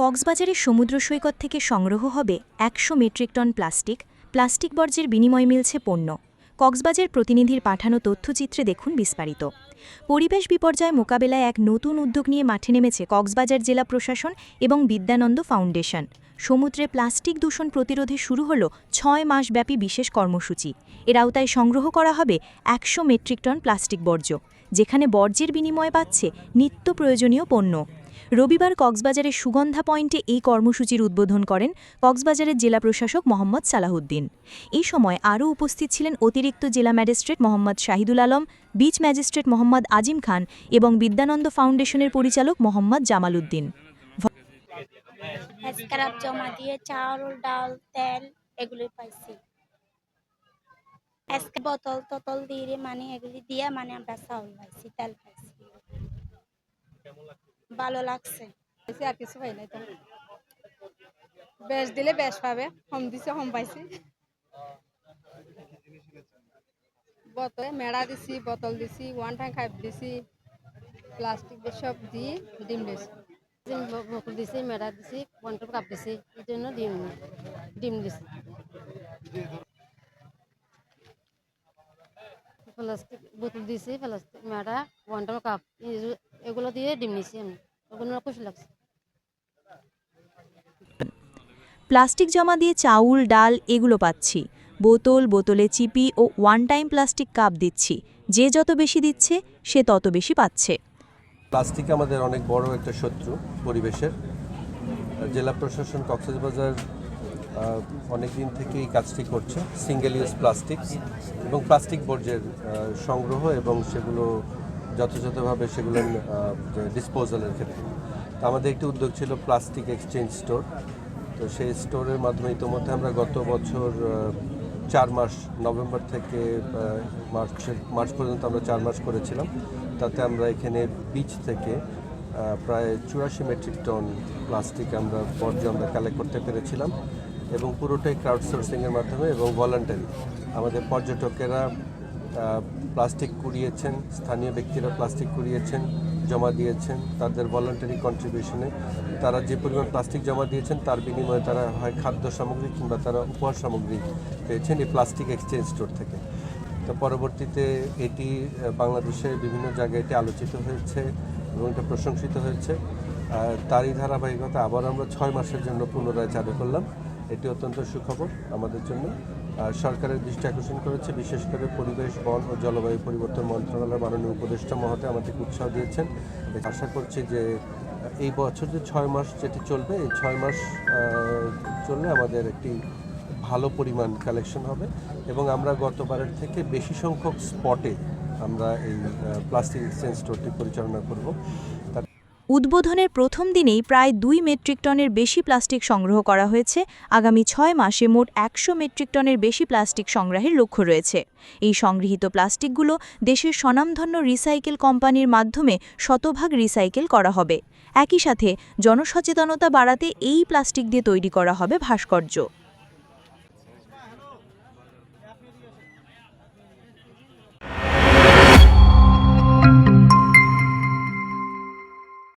কক্সবাজারের সমুদ্র সৈকত থেকে সংগ্রহ হবে একশো মেট্রিক টন প্লাস্টিক প্লাস্টিক বর্জ্যের বিনিময় মিলছে পণ্য। কক্সবাজার প্রতিনিধির পাঠানো তথ্যচিত্রে দেখুন বিস্তারিত। পরিবেশ বিপর্যয় মোকাবেলায় এক নতুন উদ্যোগ নিয়ে মাঠে নেমেছে কক্সবাজার জেলা প্রশাসন এবং বিদ্যানন্দ ফাউন্ডেশন। সমুদ্রে প্লাস্টিক দূষণ প্রতিরোধে শুরু হল ছয় মাসব্যাপী বিশেষ কর্মসূচি। এর আওতায় সংগ্রহ করা হবে একশো মেট্রিক টন প্লাস্টিক বর্জ্য, যেখানে বর্জ্যের বিনিময় পাচ্ছে নিত্য প্রয়োজনীয় পণ্য। রবিবার কক্সবাজারের সুগন্ধা পয়েন্টে এই কর্মসূচির উদ্বোধন করেন কক্সবাজারের জেলা প্রশাসক মোহাম্মদ সালাহুদ্দিন। এই সময় আরও উপস্থিত ছিলেন অতিরিক্ত জেলা magistrate Mohammad Shahidul Alam, beach magistrate Mohammad Azim Khan এবং বিদ্যানন্দ ফাউন্ডেশনের পরিচালক মোহাম্মদ জামাল উদ্দিন। জমা দিয়ে ডাল বোতল, টোতল দিয়ে মানে এগুলি দিয়ে মানে আমরা চাউল পাইছি, তেল পাইছি। ভালো লাগছে। আর কিছু পাই নাই তো। বেশ দিলে বেশ পাবে। কম দিছে কম পাইছি। বোতলে মেড়া দিছি, বোতল দিছি, ওয়ান টাইম ফাইভ দিছি। প্লাস্টিক সব দিয়ে ডিম দিছি। বকুল দিছি, মেড়া দিছি পঞ্চাশ কাপ দিছি, এই জন্য ডিম ডিম দিছি। প্লাস্টিক বোতল দিছি, প্লাস্টিক, মেড়া ওয়ান কাপ, এই- এগুলো দিয়ে ডিম নিছি আমি। ওগুলো খুশি লাগছে। প্লাস্টিক জমা দিয়ে চাউল ডাল এগুলো পাচ্ছি। বোতল বোতলে চিপি ও ওয়ান টাইম প্লাস্টিক কাপ দিচ্ছি। যে যত বেশি দিচ্ছে সে তত বেশি পাচ্ছে। প্লাস্টিক আমাদের অনেক বড় একটা শত্রু পরিবেশের। জেলা প্রশাসন কক্সবাজার অনেক দিন থেকে এই কাজটি করছে। সিঙ্গেল ইউজ প্লাস্টিক এবং প্লাস্টিক বর্জ্যের সংগ্রহ এবং সেগুলো যথাযথভাবে সেগুলো ডিসপোজালের ক্ষেত্রে। তো আমাদের একটি উদ্যোগ ছিল প্লাস্টিক এক্সচেঞ্জ স্টোর তো সেই স্টোরের মাধ্যমে ইতিমধ্যে আমরা গত বছর চার মাস, নভেম্বর থেকে মার্চের, মার্চ পর্যন্ত আমরা চার মাস করেছিলাম। তাতে আমরা এখানে বিচ থেকে প্রায় চুরাশি মেট্রিক টন প্লাস্টিক আমরা বর্জ্য আমরা কালেক্ট করতে পেরেছিলাম এবং পুরোটাই ক্রাউড সোর্সিংয়ের মাধ্যমে এবং ভলান্টারি আমাদের পর্যটকেরা প্লাস্টিক কুড়িয়েছেন, স্থানীয় ব্যক্তিরা প্লাস্টিক কুড়িয়েছেন, জমা দিয়েছেন তাদের ভলান্টারি কন্ট্রিবিউশনে তারা যে পরিমাণ প্লাস্টিক জমা দিয়েছেন, তার বিনিময়ে তারা হয় খাদ্য সামগ্রী কিংবা তারা উপহার সামগ্রী পেয়েছেন এই প্লাস্টিক এক্সচেঞ্জ স্টোর থেকে। তো পরবর্তীতে এটি বাংলাদেশের বিভিন্ন জায়গায় এটি আলোচিত হয়েছে এবং এটা প্রশংসিত হয়েছে। তারই ধারাবাহিকতা আবার আমরা ছয় মাসের জন্য পুনরায় চালু করলাম। এটি অত্যন্ত সুখবর আমাদের জন্য। সরকারের দৃষ্টি আকর্ষণ করেছে। বিশেষ করে পরিবেশ, বন ও জলবায়ু পরিবর্তন মন্ত্রণালয়ের মাননীয় উপদেষ্টা মহাতে আমাদেরকে উৎসাহ দিয়েছেন। আশা করছি যে এই বছর যে ছয় মাস যেটি চলবে, এই ছয় মাস চললে আমাদের একটি ভালো পরিমাণ কালেকশন হবে এবং আমরা গতবারের থেকে বেশি সংখ্যক স্পটে আমরা এই প্লাস্টিক এক্সচেঞ্জ স্টোরটি পরিচালনা করব। উদ্বোধনের প্রথম দিনেই প্রায় দুই মেট্রিক টনের বেশি প্লাস্টিক সংগ্রহ করা হয়েছে। আগামী ছয় মাসে মোট একশো মেট্রিক টনের বেশি প্লাস্টিক সংগ্রহের লক্ষ্য রয়েছে। এই সংগৃহীত প্লাস্টিকগুলো দেশের স্বনামধন্য রিসাইকেল কোম্পানির মাধ্যমে শতভাগ রিসাইকেল করা হবে। একই সাথে জনসচেতনতা বাড়াতে এই প্লাস্টিক দিয়ে তৈরি করা হবে ভাস্কর্য।